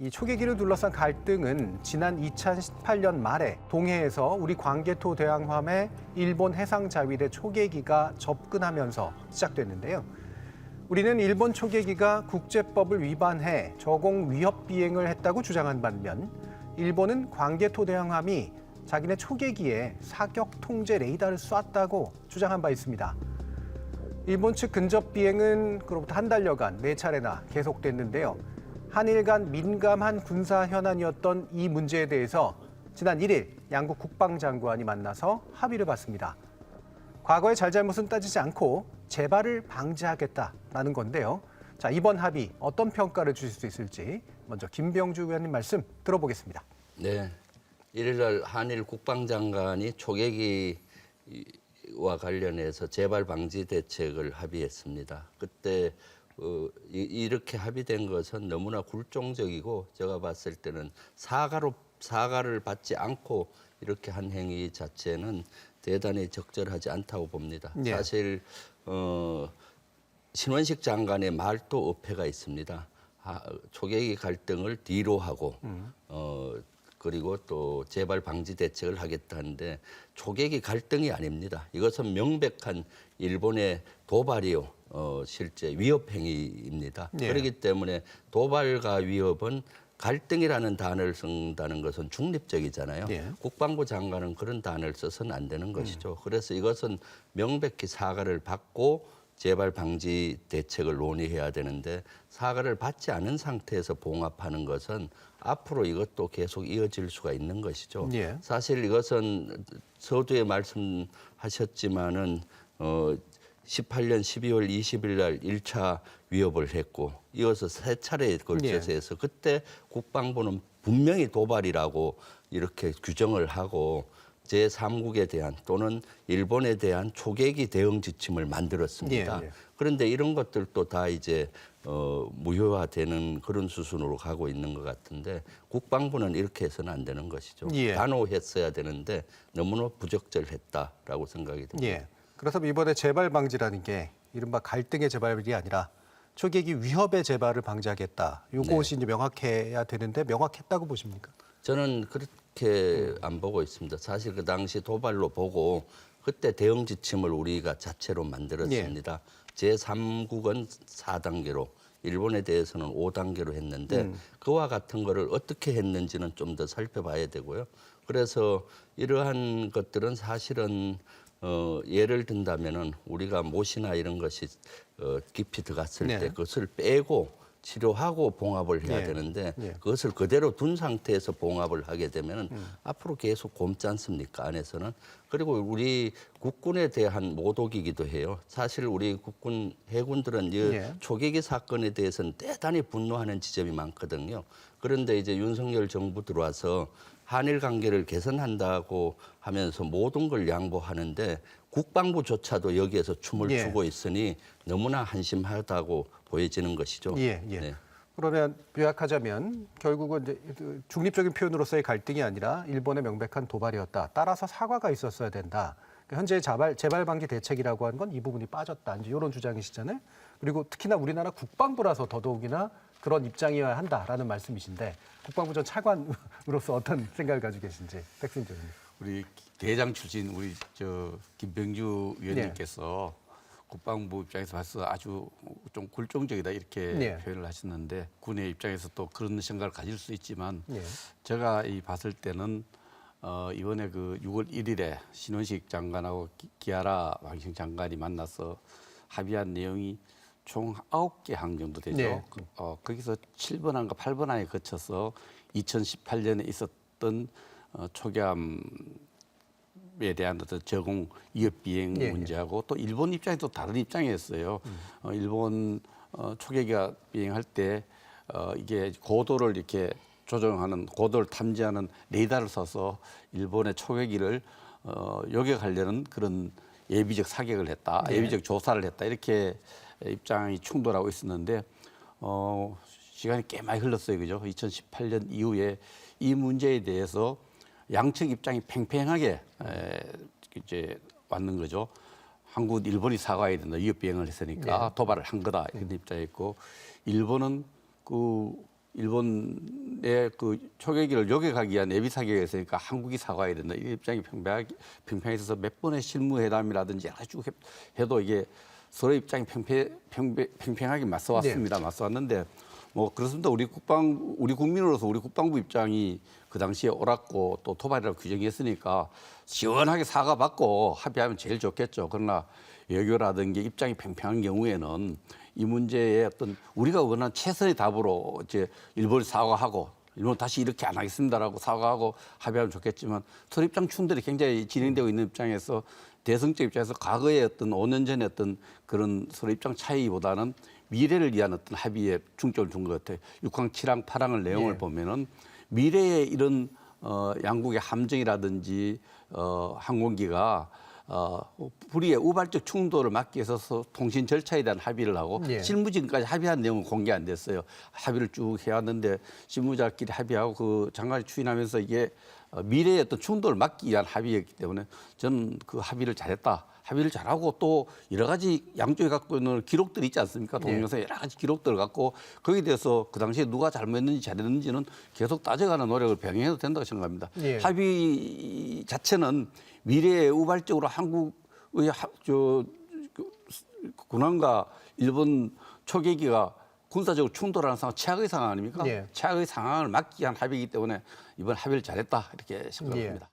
이 초계기를 둘러싼 갈등은 지난 2018년 말에 동해에서 우리 광개토 대항함에 일본 해상자위대 초계기가 접근하면서 시작됐는데요. 우리는 일본 초계기가 국제법을 위반해 저공 위협 비행을 했다고 주장한 반면 일본은 광개토 대항함이 자기네 초계기에 사격 통제 레이더를 쐈다고 주장한 바 있습니다. 일본 측 근접 비행은 그로부터 한 달여간 네 차례나 계속됐는데요. 한일 간 민감한 군사 현안이었던 이 문제에 대해서 지난 1일 양국 국방장관이 만나서 합의를 봤습니다. 과거의 잘잘못은 따지지 않고 재발을 방지하겠다라는 건데요. 자, 이번 합의 어떤 평가를 주실 수 있을지 먼저 김병주 의원님 말씀 들어보겠습니다. 네. 일일날 한일 국방장관이 초계기와 관련해서 재발 방지 대책을 합의했습니다. 그때 어, 이- 이렇게 합의된 것은 너무나 굴종적이고 제가 봤을 때는 사과로 사과를 받지 않고 이렇게 한 행위 자체는 대단히 적절하지 않다고 봅니다. 예. 사실 어, 신원식 장관의 말도 어폐가 있습니다. 아, 초계기 갈등을 뒤로 하고 어, 그리고 또 재발 방지 대책을 하겠다는데 초계기 갈등이 아닙니다. 이것은 명백한 일본의 도발이요. 어, 실제 위협 행위입니다. 예. 그렇기 때문에 도발과 위협은 갈등이라는 단어를 쓴다는 것은 중립적이잖아요. 예. 국방부 장관은 그런 단어를 써서는 안 되는 것이죠. 그래서 이것은 명백히 사과를 받고 재발 방지 대책을 논의해야 되는데 사과를 받지 않은 상태에서 봉합하는 것은 앞으로 이것도 계속 이어질 수가 있는 것이죠. 예. 사실 이것은 서두에 말씀하셨지만은 어 18년 12월 20일 날 1차 위협을 했고 이어서 세 차례에 걸쳐서 예. 해서 그때 국방부는 분명히 도발이라고 이렇게 규정을 하고 제3국에 대한 또는 일본에 대한 초계기 대응 지침을 만들었습니다. 예, 예. 그런데 이런 것들도 다 이제 어, 무효화되는 그런 수순으로 가고 있는 것 같은데 국방부는 이렇게 해서는 안 되는 것이죠. 예. 단호했어야 되는데 너무나 부적절했다라고 생각이 듭니다. 예. 그래서 이번에 재발 방지라는 게 이른바 갈등의 재발이 아니라 초계기 위협의 재발을 방지하겠다. 이것이 이제 명확해야 되는데 명확했다고 보십니까? 저는 그 렇게 안 보고 있습니다. 사실 그 당시 도발로 보고 그때 대응 지침을 우리가 자체로 만들었습니다. 제3국은 4단계로 일본에 대해서는 5단계로 했는데 그와 같은 거를 어떻게 했는지는 좀 더 살펴봐야 되고요. 그래서 이러한 것들은 사실은 어, 예를 든다면은 우리가 못이나 이런 것이 어, 깊이 들어갔을 네. 때 그것을 빼고 치료하고 봉합을 해야 예. 되는데 예. 그것을 그대로 둔 상태에서 봉합을 하게 되면은 앞으로 계속 곰지 않습니까 안에서는 그리고 우리 국군에 대한 모독이기도 해요. 사실 우리 국군 해군들은 이 예. 초계기 사건에 대해서는 대단히 분노하는 지점이 많거든요. 그런데 이제 윤석열 정부 들어와서 한일 관계를 개선한다고 하면서 모든 걸 양보하는데 국방부조차도 여기에서 춤을 예. 추고 있으니 너무나 한심하다고 보여지는 것이죠. 예, 예. 네. 그러면 요약하자면 결국은 이제 그 중립적인 표현으로서의 갈등이 아니라 일본의 명백한 도발이었다. 따라서 사과가 있었어야 된다. 그러니까 현재 재발, 재발 방지 대책이라고 하는 건 이 부분이 빠졌다. 이제 이런 주장이시잖아요. 그리고 특히나 우리나라 국방부라서 더더욱이나 그런 입장이어야 한다라는 말씀이신데 국방부 전 차관으로서 어떤 생각을 가지고 계신지 백승재 의원님. 우리 대장 출신 우리 저 김병주 위원님께서 국방부 입장에서 봐서 아주 좀 굴종적이다 이렇게 네. 표현을 하셨는데 군의 입장에서 또 그런 생각을 가질 수 있지만 네. 제가 이 봤을 때는 어, 이번에 그 6월 1일에 신원식 장관하고 기- 기아라 왕식 장관이 만나서 합의한 내용이 총 9개 항 정도 되죠. 네. 그, 어, 거기서 7번 항과 8번 항에 거쳐서 2018년에 있었던 어, 초기함 에 대한 어떤 저공 위협 비행 예, 예. 문제하고 또 일본 입장이 또 다른 입장이었어요. 어, 일본 어, 초계기가 비행할 때 어, 이게 고도를 이렇게 조정하는 고도를 탐지하는 레이더를 써서 일본의 초계기를 어, 요격하려는 그런 예비적 사격을 했다, 네. 예비적 조사를 했다 이렇게 입장이 충돌하고 있었는데 어, 시간이 꽤 많이 흘렀어요, 그죠? 2018년 이후에 이 문제에 대해서 양측 입장이 팽팽하게 에, 이제 왔는 거죠. 한국, 일본이 사과해야 된다. 위협 비행을 했으니까 도발을 한 거다. 이런 입장이었고 일본은 그 일본 일본의 그 초계기를 요격하기 위한 예비 사격이 있으니까 한국이 사과해야 된다. 이 입장이 평평하게 평평해 있어서 몇 번의 실무회담이라든지 여러 쭉 해- 해도 이게 서로 입장이 평평, 평평, 평평하게 맞서 왔습니다. 맞서 왔는데 뭐 그렇습니다. 우리 국방 우리 국민으로서 우리 국방부 입장이 그 당시에 옳았고 또 도발이라고 규정했으니까 시원하게 사과받고 합의하면 제일 좋겠죠. 그러나 외교라든지 입장이 평평한 경우에는 이 문제에 어떤 우리가 원하는 최선의 답으로 이제 일본이 사과하고 일본 다시 이렇게 안 하겠습니다라고 사과하고 합의하면 좋겠지만 서로 입장 충돌이 굉장히 진행되고 있는 입장에서 대승적 입장에서 과거의 어떤 5년 전의 어떤 그런 서로 입장 차이보다는 미래를 위한 어떤 합의에 중점을 둔것 같아요. 육항칠항팔항을 내용을 예. 보면은 미래의 이런 어, 양국의 함정이라든지 어, 항공기가 어, 불의의 우발적 충돌을 막기 위해서 서- 통신 절차에 대한 합의를 하고 예. 실무진까지 합의한 내용은 공개 안 됐어요. 합의를 쭉 해왔는데 실무자끼리 합의하고 그 장관이 추인하면서 이게 어, 미래의 어떤 충돌을 막기 위한 합의였기 때문에 저는 그 합의를 잘했다. 합의를 잘하고 또 여러 가지 양쪽이 갖고 있는 기록들이 있지 않습니까? 동영상 여러 가지 기록들을 갖고 거기에 대해서 그 당시에 누가 잘못했는지 잘했는지는 계속 따져가는 노력을 병행해도 된다고 생각합니다. 예. 합의 자체는 미래에 우발적으로 한국의 하- 저 그, 군함과 일본 초계기가 군사적으로 충돌하는 상황, 최악의 상황 아닙니까? 예. 최악의 상황을 막기 위한 합의이기 때문에 이번 합의를 잘했다 이렇게 생각합니다.